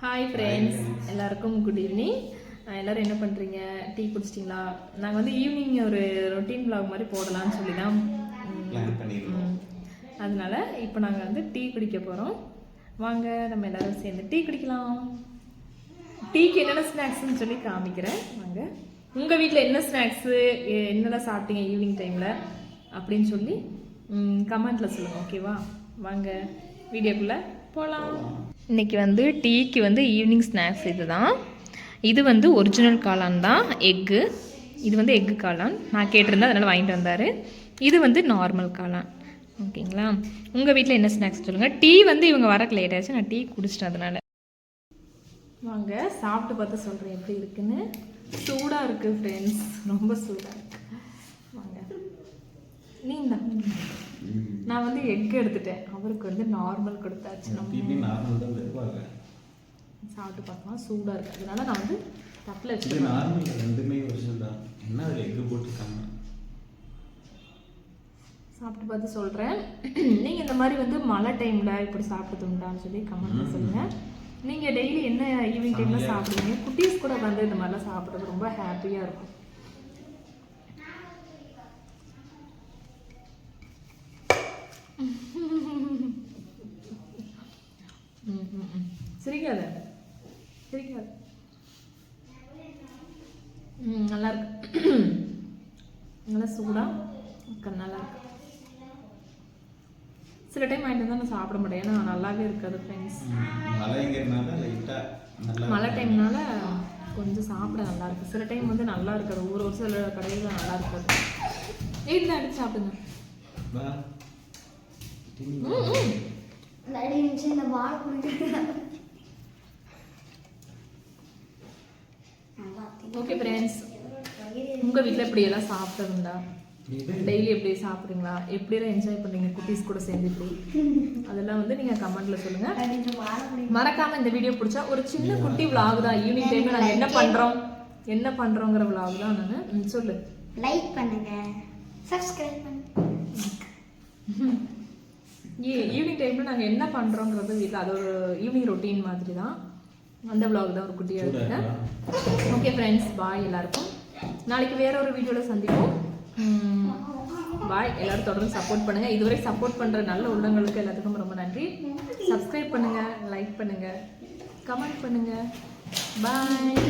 Hi friends எல்லாருக்கும் good evening எல்லாரும் என்ன பண்ணுறீங்க டீ குடிச்சிட்டிங்களா? நாங்கள் வந்து ஈவினிங் ஒரு ரொட்டீன் vlog மாதிரி போடலாம்னு சொல்லி தான். அதனால இப்போ நாங்கள் வந்து டீ குடிக்க போகிறோம் வாங்க நம்ம எல்லாரும் சேர்ந்து டீ குடிக்கலாம். டீக்கு என்னென்ன ஸ்நாக்ஸ்னு சொல்லி காமிக்கிறேன். வாங்க. உங்கள் வீட்டில் என்ன ஸ்நாக்ஸு என்னெல்லாம் சாப்பிட்டீங்க ஈவினிங் டைமில் அப்படின்னு சொல்லி கமெண்ட்டில் சொல்லுங்கள் ஓகேவா வாங்க. வீடியோக்குள்ளே போகலாம் இன்னைக்கு வந்து டீக்கு வந்து ஈவினிங் ஸ்நாக்ஸ் இதுதான். இது வந்து ஒரிஜினல் காளான் தான் எக்கு இது வந்து எக்கு காளான். நான் கேட்டிருந்தேன் அதனால் வாங்கிட்டு வந்தார். இது வந்து நார்மல் காளான். ஓகேங்களா? உங்கள் வீட்டில் என்ன ஸ்நாக்ஸ் சொல்லுங்கள் டீ வந்து இவங்க வரக்கு லேட் ஆச்சு நான் டீ குடிச்சிட்டேன் அதனால். வாங்க சாப்பிட்டு பார்த்து சொல்கிறேன் எப்படி இருக்குன்னு. சூடாக இருக்குது ஃப்ரெண்ட்ஸ் ரொம்ப சூடாக இருக்கு. வாங்க. நீ இந்தா. நான் வந்து எக் எடுத்துட்டேன். அவருக்கு வந்து நார்மல் கொடுத்தாச்சு. நம்ம நார்மல் தான் தருவாங்க சாப்பிட்டு பார்க்கலாம் சூடாக இருக்குது அதனால நான் வந்து தட்டில் வச்சுருக்கேன் நார்மல் ரெண்டுமே ஒரிஜினல் தான். என்ன அதில் எக்கு போட்டிருக்காங்க? சாப்பிட்டு பார்த்து சொல்கிறேன் நீங்கள் இந்த மாதிரி வந்து மழை டைமில் இப்படி சாப்பிடுதுண்டான்னு சொல்லி கமெண்ட்டில் சொல்லுங்கள் நீங்கள் டெய்லி என்ன ஈவினிங் டைமில் சாப்பிடுவீங்க? குட்டீஸ் கூட வந்து இந்த மாதிரிலாம் சாப்பிட்றது ரொம்ப ஹாப்பியாக இருக்கும் ம், ம், ம். சிரிக்காத. சிரிக்காத. ம் நல்லா இருக்கு நல்லா சூடாக நல்லா இருக்கு சில டைம் வாங்கிட்டு வந்தால் நான் சாப்பிட முடியும் ஏன்னா நல்லாவே இருக்காது ஃப்ரெண்ட்ஸ் மழை டைம்னால கொஞ்சம் சாப்பிட நல்லா இருக்கு சில டைம் வந்து நல்லா இருக்காது. ஒரு ஒரு சில கடையில் நல்லா இருக்காது. வீட்டில் அடிச்சு சாப்பிடுங்க. இந்த ஓகே ஃப்ரெண்ட்ஸ் உங்கள் வீட்டில் இப்படி எல்லாம் சாப்பிட்டதுண்டா டெய்லி எப்படி சாப்பிட்றீங்களா? எப்படிலாம் என்ஜாய் பண்ணுறீங்க குட்டீஸ் கூட சேர்ந்து இப்படி. அதெல்லாம் வந்து நீங்கள் கமெண்ட்டில் சொல்லுங்கள் இந்த பால் குடி மறக்காம இந்த வீடியோ பிடிச்சா ஒரு சின்ன குட்டி vlog தான். ஈவினிங் டைம்ல நாங்க என்ன பண்றோம்? என்ன பண்றோங்கிற vlog தான் நானு. சொல்லு. லைக் பண்ணுங்க. சப்ஸ்கிரைப் பண்ணுங்க ஈவினிங் டைம்ல நாங்க என்ன பண்றோங்கிறது வீட்டில் அது ஒரு ஈவினிங் ரொட்டீன் மாதிரி தான். அந்த vlog தான் ஒரு குட்டியாக சூடா எடுத்துட்டேன்? ஓகே ஃப்ரெண்ட்ஸ் பாய் எல்லாருக்கும். நாளைக்கு வேற ஒரு வீடியோவில் சந்திப்போம். பாய் எல்லாரும் தொடர்ந்து சப்போர்ட் பண்ணுங்க. இதுவரை சப்போர்ட் பண்ற நல்ல உள்ளங்களுக்கு எல்லாத்துக்கும் ரொம்ப நன்றி. சப்ஸ்கிரைப் பண்ணுங்க லைக் பண்ணுங்க கமெண்ட் பண்ணுங்க. பாய்